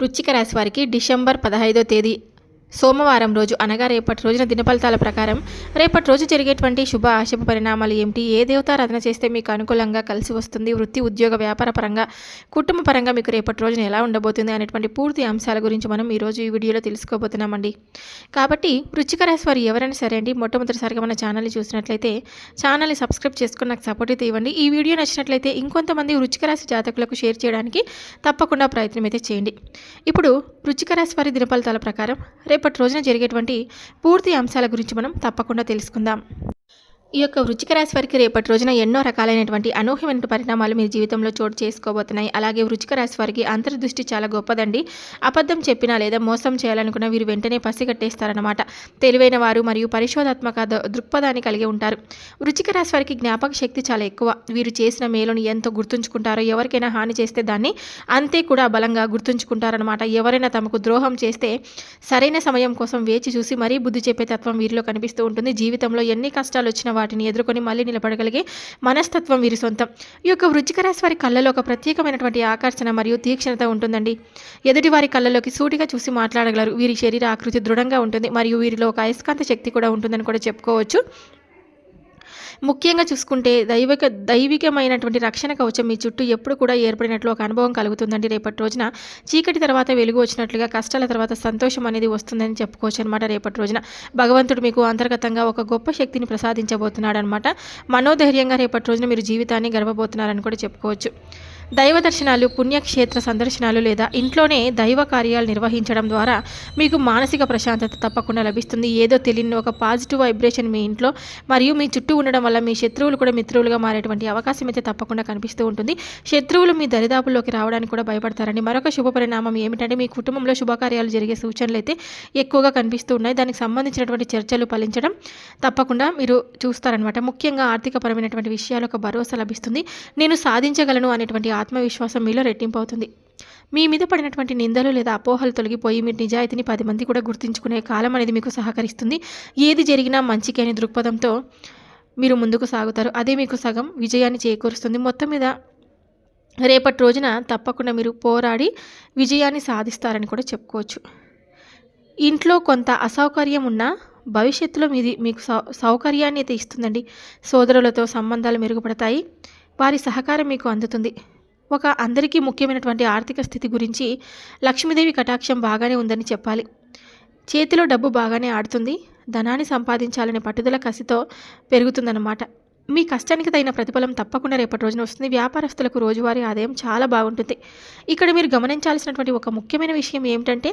వృశ్చిక రాశి వారికి డిసెంబర్ పదహైదో తేదీ సోమవారం రోజు అనగా రేపటి రోజున దినఫలితాల ప్రకారం రేపటి రోజు జరిగేటువంటి శుభ ఆశుభ పరిణామాలు ఏమిటి? ఏ దేవతారాధన చేస్తే మీకు అనుకూలంగా కలిసి వస్తుంది? వృత్తి ఉద్యోగ వ్యాపార పరంగా కుటుంబ పరంగా మీకు రేపటి రోజున ఎలా ఉండబోతుంది అనేటువంటి పూర్తి అంశాల గురించి మనం ఈరోజు ఈ వీడియోలో తెలుసుకోబోతున్నామండి. కాబట్టి వృశ్చిక రాశి వారు ఎవరైనా సరే అండి మొట్టమొదటిసారిగా మన ఛానల్ని చూసినట్లయితే ఛానల్ని సబ్స్క్రైబ్ చేసుకుని నాకు సపోర్ట్ అయితే ఇవ్వండి. ఈ వీడియో నచ్చినట్లయితే ఇంకొంతమంది వృశ్చిక రాశి జాతకులకు షేర్ చేయడానికి తప్పకుండా ప్రయత్నం అయితే చేయండి. ఇప్పుడు వృశ్చిక రాశి వారి దినఫలితాల ప్రకారం రేపటి రోజున జరిగేటువంటి పూర్తి అంశాల గురించి మనం తప్పకుండా తెలుసుకుందాం. ఈ యొక్క వృచ్చిక రాశి వారికి రేపటి రోజున ఎన్నో రకాలైనటువంటి అనూహ్యమైన పరిణామాలు మీ జీవితంలో చోటు చేసుకోబోతున్నాయి. అలాగే వృచ్చిక రాశి వారికి అంతర్దృష్టి చాలా గొప్పదండి. అబద్ధం చెప్పినా లేదా మోసం చేయాలనుకున్న వీరు వెంటనే పసిగట్టేస్తారనమాట తెలివైన వారు మరియు పరిశోధాత్మక దృక్పథాన్ని కలిగి ఉంటారు. వృచ్చిక రాశి వారికి జ్ఞాపక శక్తి చాలా ఎక్కువ. వీరు చేసిన మేలుని ఎంతో గుర్తుంచుకుంటారో ఎవరికైనా హాని చేస్తే దాన్ని అంతే కూడా బలంగా గుర్తుంచుకుంటారనమాట ఎవరైనా తమకు ద్రోహం చేస్తే సరైన సమయం కోసం వేచి చూసి మరీ బుద్ధి చెప్పే తత్వం వీరిలో కనిపిస్తూ ఉంటుంది. జీవితంలో ఎన్ని కష్టాలు వచ్చినా వాటిని ఎదుర్కొని మళ్ళీ నిలబడగలిగే మనస్తత్వం వీరి సొంతం. ఈ యొక్క వృచ్చిక రాశి వారి కళ్ళలో ఒక ప్రత్యేకమైనటువంటి ఆకర్షణ మరియు తీక్షణత ఉంటుందండి. ఎదుటి వారి కళ్ళలోకి సూటిగా చూసి మాట్లాడగలరు. వీరి శరీర ఆకృతి దృఢంగా ఉంటుంది. మరియు వీరిలో ఒక అయస్కాంత శక్తి కూడా ఉంటుందని కూడా చెప్పుకోవచ్చు. ముఖ్యంగా చూసుకుంటే దైవిక దైవికమైనటువంటి రక్షణ కవచం మీ చుట్టూ ఎప్పుడు కూడా ఏర్పడినట్లు ఒక అనుభవం కలుగుతుందండి. రేపటి రోజున చీకటి తర్వాత వెలుగు వచ్చినట్లుగా కష్టాల తర్వాత సంతోషం అనేది వస్తుందని చెప్పుకోవచ్చు అనమాట రేపటి రోజున. భగవంతుడు మీకు అంతర్గతంగా ఒక గొప్ప శక్తిని ప్రసాదించబోతున్నాడు అనమాట మనోధైర్యంగా రేపటి రోజున మీరు జీవితాన్ని గడపబోతున్నారని కూడా చెప్పుకోవచ్చు. దైవ దర్శనాలు పుణ్యక్షేత్ర సందర్శనాలు లేదా ఇంట్లోనే దైవ కార్యాలు నిర్వహించడం ద్వారా మీకు మానసిక ప్రశాంతత తప్పకుండా లభిస్తుంది. ఏదో తెలియని ఒక పాజిటివ్ వైబ్రేషన్ మీ ఇంట్లో మరియు మీ చుట్టూ ఉండడం వల్ల మీ శత్రువులు కూడా మిత్రులుగా మారేటువంటి అవకాశం అయితే తప్పకుండా కనిపిస్తూ ఉంటుంది. శత్రువులు మీ దరిదాపుల్లోకి రావడానికి కూడా భయపడతారండి. మరొక శుభ పరిణామం ఏమిటంటే మీ కుటుంబంలో శుభకార్యాలు జరిగే సూచనలు అయితే ఎక్కువగా కనిపిస్తూ ఉన్నాయి. దానికి సంబంధించినటువంటి చర్చలు ఫలించడం తప్పకుండా మీరు చూస్తారనమాట ముఖ్యంగా ఆర్థికపరమైనటువంటి విషయాలు ఒక భరోసా లభిస్తుంది. నేను సాధించగలను అనేటువంటి ఆత్మవిశ్వాసం మీలో రెట్టింపు అవుతుంది మీ మీద పడినటువంటి నిందలు లేదా అపోహలు తొలగిపోయి మీరు నిజాయితీని పది మంది కూడా గుర్తుంచుకునే కాలం అనేది మీకు సహకరిస్తుంది. ఏది జరిగినా మంచికి అనే దృక్పథంతో మీరు ముందుకు సాగుతారు. అదే మీకు సగం విజయాన్ని చేకూరుస్తుంది. మొత్తం మీద రేపటి రోజున తప్పకుండా మీరు పోరాడి విజయాన్ని సాధిస్తారని కూడా చెప్పుకోవచ్చు. ఇంట్లో కొంత అసౌకర్యం ఉన్నా భవిష్యత్తులో మీది మీకు సౌ సౌకర్యాన్ని అయితే ఇస్తుందండి. సోదరులతో సంబంధాలు మెరుగుపడతాయి. వారి సహకారం మీకు అందుతుంది. ఒక అందరికీ ముఖ్యమైనటువంటి ఆర్థిక స్థితి గురించి లక్ష్మీదేవి కటాక్షం బాగానే ఉందని చెప్పాలి. చేతిలో డబ్బు బాగానే ఆడుతుంది. ధనాన్ని సంపాదించాలనే పట్టుదల కసితో పెరుగుతుందన్నమాట. మీ కష్టానికి తగిన ప్రతిఫలం తప్పకుండా రేపటి రోజున వస్తుంది. వ్యాపారస్తులకు రోజువారీ ఆదాయం చాలా బాగుంటుంది. ఇక్కడ మీరు గమనించాల్సినటువంటి ఒక ముఖ్యమైన విషయం ఏమిటంటే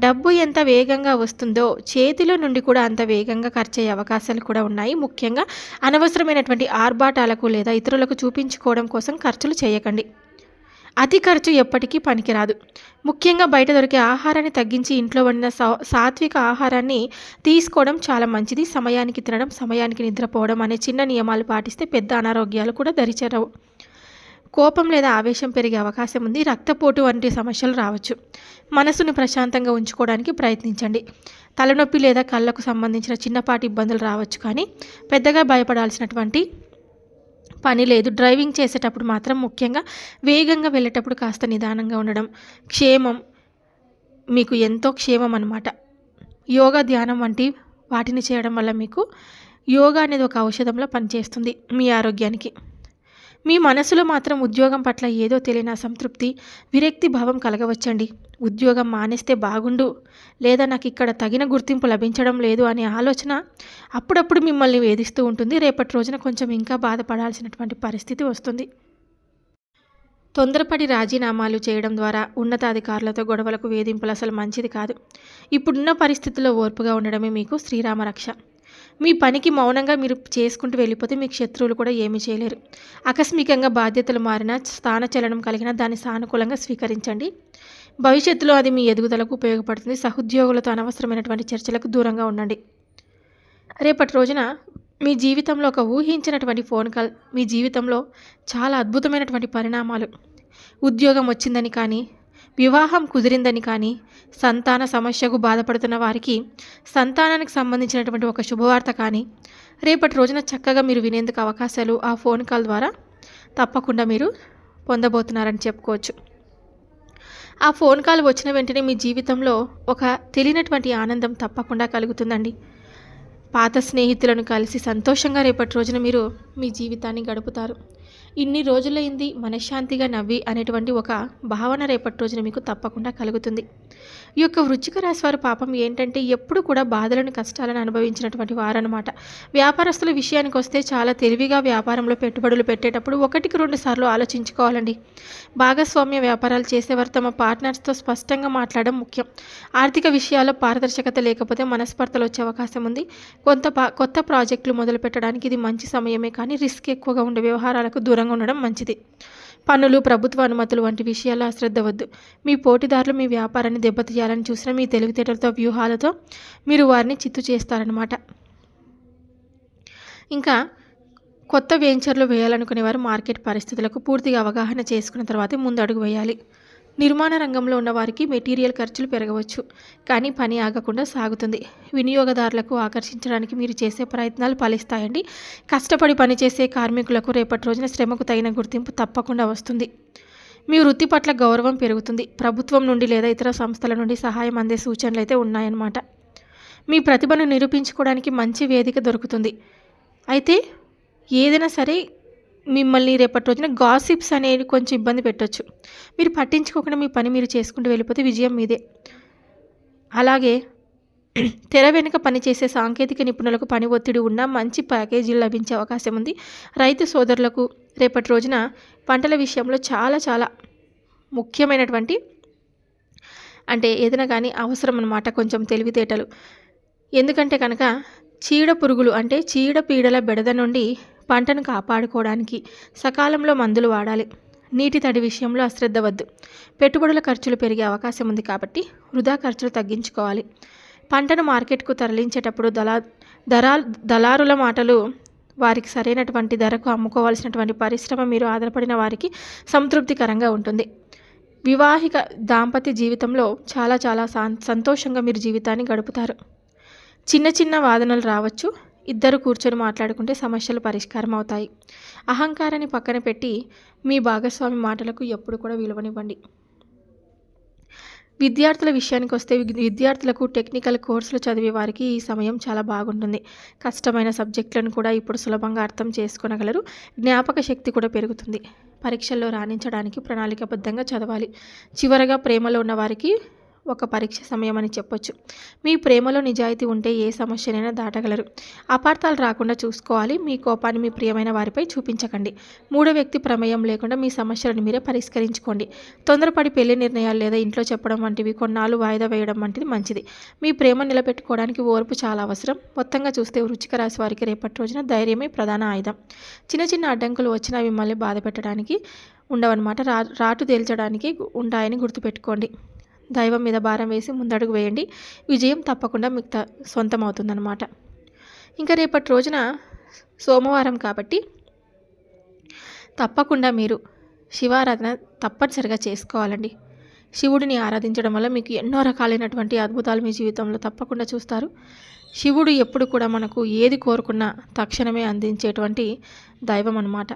డబ్బు ఎంత వేగంగా వస్తుందో చేతిలో నుండి కూడా అంత వేగంగా ఖర్చు అయ్యే అవకాశాలు కూడా ఉన్నాయి. ముఖ్యంగా అనవసరమైనటువంటి ఆర్భాటాలకు లేదా ఇతరులకు చూపించుకోవడం కోసం ఖర్చులు చేయకండి. అతి ఖర్చు ఎప్పటికీ పనికిరాదు. ముఖ్యంగా బయట దొరికే ఆహారాన్ని తగ్గించి ఇంట్లో వండిన సా సాత్విక ఆహారాన్ని తీసుకోవడం చాలా మంచిది. సమయానికి తినడం సమయానికి నిద్రపోవడం అనే చిన్న నియమాలు పాటిస్తే పెద్ద అనారోగ్యాలు కూడా దరిచేరవు. కోపం లేదా ఆవేశం పెరిగే అవకాశం ఉంది. రక్తపోటు వంటి సమస్యలు రావచ్చు. మనసును ప్రశాంతంగా ఉంచుకోవడానికి ప్రయత్నించండి. తలనొప్పి లేదా కళ్ళకు సంబంధించిన చిన్నపాటి ఇబ్బందులు రావచ్చు కానీ పెద్దగా భయపడాల్సినటువంటి పని లేదు. డ్రైవింగ్ చేసేటప్పుడు మాత్రం ముఖ్యంగా వేగంగా వెళ్ళేటప్పుడు కాస్త నిదానంగా ఉండడం. క్షేమం మీకు ఎంతో క్షేమం అన్నమాట. యోగా ధ్యానం వంటి వాటిని చేయడం వల్ల మీకు యోగా అనేది ఒక ఔషధంలో పనిచేస్తుంది మీ ఆరోగ్యానికి. మీ మనసులో మాత్రం ఉద్యోగం పట్ల ఏదో తెలియని అసంతృప్తి విరక్తి భావం కలగవచ్చండి. ఉద్యోగం మానేస్తే బాగుండు. లేదా నాకు ఇక్కడ తగిన గుర్తింపు లభించడం లేదు అనే ఆలోచన అప్పుడప్పుడు మిమ్మల్ని వేధిస్తూ ఉంటుంది. రేపటి రోజున కొంచెం ఇంకా బాధపడాల్సినటువంటి పరిస్థితి వస్తుంది. తొందరపడి రాజీనామాలు చేయడం ద్వారా ఉన్నతాధికారులతో గొడవలకు వేధింపులు అసలు మంచిది కాదు. ఇప్పుడున్న పరిస్థితుల్లో ఓర్పుగా ఉండడమే మీకు శ్రీరామ రక్ష మీ పనికి మౌనంగా మీరు చేసుకుంటూ వెళ్ళిపోతే మీకు శత్రువులు కూడా ఏమీ చేయలేరు. ఆకస్మికంగా బాధ్యతలు మారిన స్థానచలనం కలిగిన దాన్ని సానుకూలంగా స్వీకరించండి. భవిష్యత్తులో అది మీ ఎదుగుదలకు ఉపయోగపడుతుంది. సహోద్యోగులతో అనవసరమైనటువంటి చర్చలకు దూరంగా ఉండండి. రేపటి రోజున మీ జీవితంలో ఒక ఊహించినటువంటి ఫోన్ కాల్ మీ జీవితంలో చాలా అద్భుతమైనటువంటి పరిణామాలు ఉద్యోగం వచ్చిందని కానీ వివాహం కుదిరిందని కానీ సంతాన సమస్యకు బాధపడుతున్న వారికి సంతానానికి సంబంధించినటువంటి ఒక శుభవార్త కానీ రేపటి రోజున చక్కగా మీరు వినేందుకు అవకాశాలు ఆ ఫోన్ కాల్ ద్వారా తప్పకుండా మీరు పొందబోతున్నారని చెప్పుకోవచ్చు. ఆ ఫోన్ కాల్ వచ్చిన వెంటనే మీ జీవితంలో ఒక తెలియనటువంటి ఆనందం తప్పకుండా కలుగుతుందండి. పాత స్నేహితులను కలిసి సంతోషంగా రేపటి రోజున మీరు మీ జీవితాన్ని గడుపుతారు. ఇన్ని రోజులైంది మనశ్శాంతిగా నవ్వి అనేటువంటి ఒక భావన రేపటి రోజున మీకు తప్పకుండా కలుగుతుంది. ఈ యొక్క వృచ్చిక రాశి వారి పాపం ఏంటంటే ఎప్పుడు కూడా బాధలను కష్టాలను అనుభవించినటువంటి వారనమాట వ్యాపారస్తుల విషయానికి వస్తే చాలా తెలివిగా వ్యాపారంలో పెట్టుబడులు పెట్టేటప్పుడు ఒకటికి రెండు సార్లు ఆలోచించుకోవాలండి. భాగస్వామ్య వ్యాపారాలు చేసేవారు తమ పార్ట్నర్స్తో స్పష్టంగా మాట్లాడడం ముఖ్యం. ఆర్థిక విషయాల్లో పారదర్శకత లేకపోతే మనస్పర్ధలు వచ్చే అవకాశం ఉంది. కొంత పా కొత్త ప్రాజెక్టులు మొదలు పెట్టడానికి ఇది మంచి సమయమే కానీ రిస్క్ ఎక్కువగా ఉండే వ్యవహారాలకు దూరంగా ఉండడం మంచిది. పన్నులు ప్రభుత్వ అనుమతులు వంటి విషయాల్లో అశ్రద్ధ వద్దు. మీ పోటీదారులు మీ వ్యాపారాన్ని దెబ్బతీయాలని చూసిన మీ తెలివితేటలతో వ్యూహాలతో మీరు వారిని చిత్తు చేస్తారనమాట ఇంకా కొత్త వెంచర్లు వేయాలనుకునేవారు మార్కెట్ పరిస్థితులకు పూర్తిగా అవగాహన చేసుకున్న తర్వాతే ముందడుగు వేయాలి. నిర్మాణ రంగంలో ఉన్న వారికి మెటీరియల్ ఖర్చులు పెరగవచ్చు. కానీ పని ఆగకుండా సాగుతుంది. వినియోగదారులకు ఆకర్షించడానికి మీరు చేసే ప్రయత్నాలు ఫలిస్తాయండి. కష్టపడి పనిచేసే కార్మికులకు రేపటి రోజున శ్రమకు తగిన గుర్తింపు తప్పకుండా వస్తుంది. మీ వృత్తి పట్ల గౌరవం పెరుగుతుంది. ప్రభుత్వం నుండి లేదా ఇతర సంస్థల నుండి సహాయం అందే సూచనలు అయితే ఉన్నాయన్నమాట. మీ ప్రతిభను నిరూపించుకోవడానికి మంచి వేదిక దొరుకుతుంది. అయితే ఏదైనా సరే మిమ్మల్ని రేపటి రోజున గాసిప్స్ అనేవి కొంచెం ఇబ్బంది పెట్టొచ్చు. మీరు పట్టించుకోకుండా మీ పని మీరు చేసుకుంటూ వెళ్ళిపోతే విజయం మీదే. అలాగే తెర వెనుక పనిచేసే సాంకేతిక నిపుణులకు పని ఒత్తిడి ఉన్న మంచి ప్యాకేజీలు లభించే అవకాశం ఉంది. రైతు సోదరులకు రేపటి రోజున పంటల విషయంలో చాలా చాలా ముఖ్యమైనటువంటి అంటే ఏదైనా కానీ అవసరం అన్నమాట కొంచెం తెలివితేటలు. ఎందుకంటే కనుక చీడ పురుగులు అంటే చీడ పీడల బెడద నుండి పంటను కాపాడుకోవడానికి సకాలంలో మందులు వాడాలి. నీటి తడి విషయంలో అశ్రద్ధ వద్దు. పెట్టుబడుల ఖర్చులు పెరిగే అవకాశం ఉంది కాబట్టి వృధా ఖర్చులు తగ్గించుకోవాలి. పంటను మార్కెట్కు తరలించేటప్పుడు దళా దరా దళారుల మాటలు వారికి సరైనటువంటి ధరకు అమ్ముకోవాల్సినటువంటి పరిశ్రమ మీరు ఆధారపడిన వారికి సంతృప్తికరంగా ఉంటుంది. వివాహిక దాంపత్య జీవితంలో చాలా చాలా సంతోషంగా మీరు జీవితాన్ని గడుపుతారు. చిన్న చిన్న వాదనలు రావచ్చు. ఇద్దరు కూర్చొని మాట్లాడుకుంటే సమస్యలు పరిష్కారం అవుతాయి అహంకారాన్ని పక్కన పెట్టి మీ భాగస్వామి మాటలకు ఎప్పుడు కూడా విలువనివ్వండి. విద్యార్థుల విషయానికి వస్తే విద్యార్థులకు టెక్నికల్ కోర్సులు చదివే వారికి ఈ సమయం చాలా బాగుంటుంది. కష్టమైన సబ్జెక్టులను కూడా ఇప్పుడు సులభంగా అర్థం చేసుకోనగలరు. జ్ఞాపక శక్తి కూడా పెరుగుతుంది. పరీక్షల్లో రాణించడానికి ప్రణాళికబద్ధంగా చదవాలి. చివరగా ప్రేమలో ఉన్న వారికి ఒక పరీక్ష సమయం అని చెప్పొచ్చు. మీ ప్రేమలో నిజాయితీ ఉంటే ఏ సమస్యనైనా దాటగలరు. అపార్థాలు రాకుండా చూసుకోవాలి. మీ కోపాన్ని మీ ప్రియమైన వారిపై చూపించకండి. మూడో వ్యక్తి ప్రమేయం లేకుండా మీ సమస్యలను మీరే పరిష్కరించుకోండి. తొందరపడి పెళ్ళి నిర్ణయాలు లేదా ఇంట్లో చెప్పడం వంటివి కొన్నాళ్ళు వాయిదా వేయడం వంటిది మంచిది. మీ ప్రేమ నిలబెట్టుకోవడానికి ఓర్పు చాలా అవసరం. మొత్తంగా చూస్తే వృచ్చిక రాశి వారికి రేపటి రోజున ధైర్యమే ప్రధాన ఆయుధం. చిన్న చిన్న అడ్డంకులు వచ్చినా మిమ్మల్ని బాధ పెట్టడానికి ఉండవన్నమాట. రా రాటు తేల్చడానికి ఉంటాయని గుర్తుపెట్టుకోండి. దైవం మీద భారం వేసి ముందడుగు వేయండి. విజయం తప్పకుండా మీకు త- సొంతం అవుతుందన్నమాట ఇంకా రేపటి రోజున సోమవారం కాబట్టి తప్పకుండా మీరు శివారాధన తప్పనిసరిగా చేసుకోవాలండి. శివుడిని ఆరాధించడం వల్ల మీకు ఎన్నో రకాలైనటువంటి అద్భుతాలు మీ జీవితంలో తప్పకుండా చూస్తారు. శివుడు ఎప్పుడు కూడా మనకు ఏది కోరుకున్నా తక్షణమే అందించేటువంటి దైవం అన్నమాట.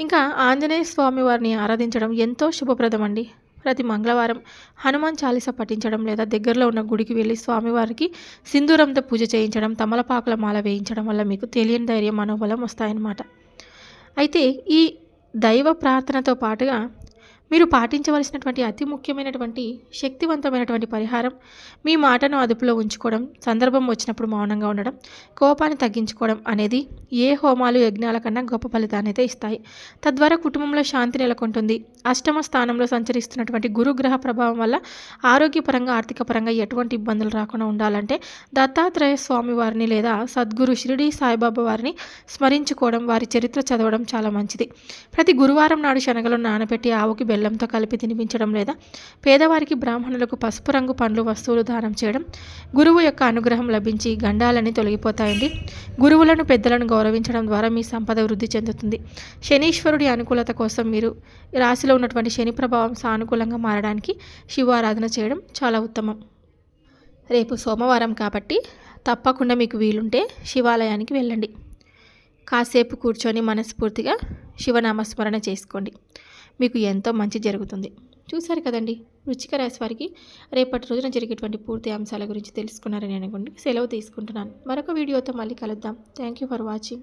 ఇంకా ఆంజనేయ స్వామి వారిని ఆరాధించడం ఎంతో శుభప్రదం అండి ప్రతి మంగళవారం హనుమాన్ చాలీస పఠించడం లేదా దగ్గరలో ఉన్న గుడికి వెళ్ళి స్వామివారికి సింధూరంతో పూజ చేయించడం తమలపాకుల మాల వేయించడం వల్ల మీకు తెలియని ధైర్యం మనోబలం వస్తాయన్నమాట. అయితే ఈ దైవ ప్రార్థనతో పాటుగా మీరు పాటించవలసినటువంటి అతి ముఖ్యమైనటువంటి శక్తివంతమైనటువంటి పరిహారం మీ మాటను అదుపులో ఉంచుకోవడం సందర్భం వచ్చినప్పుడు మౌనంగా ఉండడం కోపాన్ని తగ్గించుకోవడం అనేది ఏ హోమాలు యజ్ఞాల కన్నా గొప్ప ఫలితాన్ని అయితే ఇస్తాయి. తద్వారా కుటుంబంలో శాంతి నెలకొంటుంది. అష్టమ స్థానంలో సంచరిస్తున్నటువంటి గురుగ్రహ ప్రభావం వల్ల ఆరోగ్యపరంగా ఆర్థికపరంగా ఎటువంటి ఇబ్బందులు రాకుండా ఉండాలంటే దత్తాత్రేయ స్వామి వారిని లేదా సద్గురు షిరిడి సాయిబాబా వారిని స్మరించుకోవడం వారి చరిత్ర చదవడం చాలా మంచిది. ప్రతి గురువారం నాడు శనగలో నానబెట్టి ఆవుకి బెల్లంతో కలిపి తినిపించడం లేదా పేదవారికి బ్రాహ్మణులకు పసుపు రంగు పండ్లు వస్తువులు దానం చేయడం గురువు యొక్క అనుగ్రహం లభించి గండాలన్నీ తొలగిపోతాయండి. గురువులను పెద్దలను గౌరవించడం ద్వారా మీ సంపద వృద్ధి చెందుతుంది. శనీశ్వరుడి అనుకూలత కోసం మీరు రాశిలో ఉన్నటువంటి శని ప్రభావం సానుకూలంగా మారడానికి శివారాధన చేయడం చాలా ఉత్తమం. రేపు సోమవారం కాబట్టి తప్పకుండా మీకు వీలుంటే శివాలయానికి వెళ్ళండి. కాసేపు కూర్చొని మనస్ఫూర్తిగా శివనామస్మరణ చేసుకోండి. మీకు ఎంతో మంచి జరుగుతుంది. చూశారు కదండి? వృచ్చిక రాశి వారికి రేపటి రోజున జరిగేటువంటి పూర్తి అంశాల గురించి తెలుసుకున్నారని అనుకోండి సెలవు తీసుకుంటున్నాను. మరొక వీడియోతో మళ్ళీ కలుద్దాం. Thank you for watching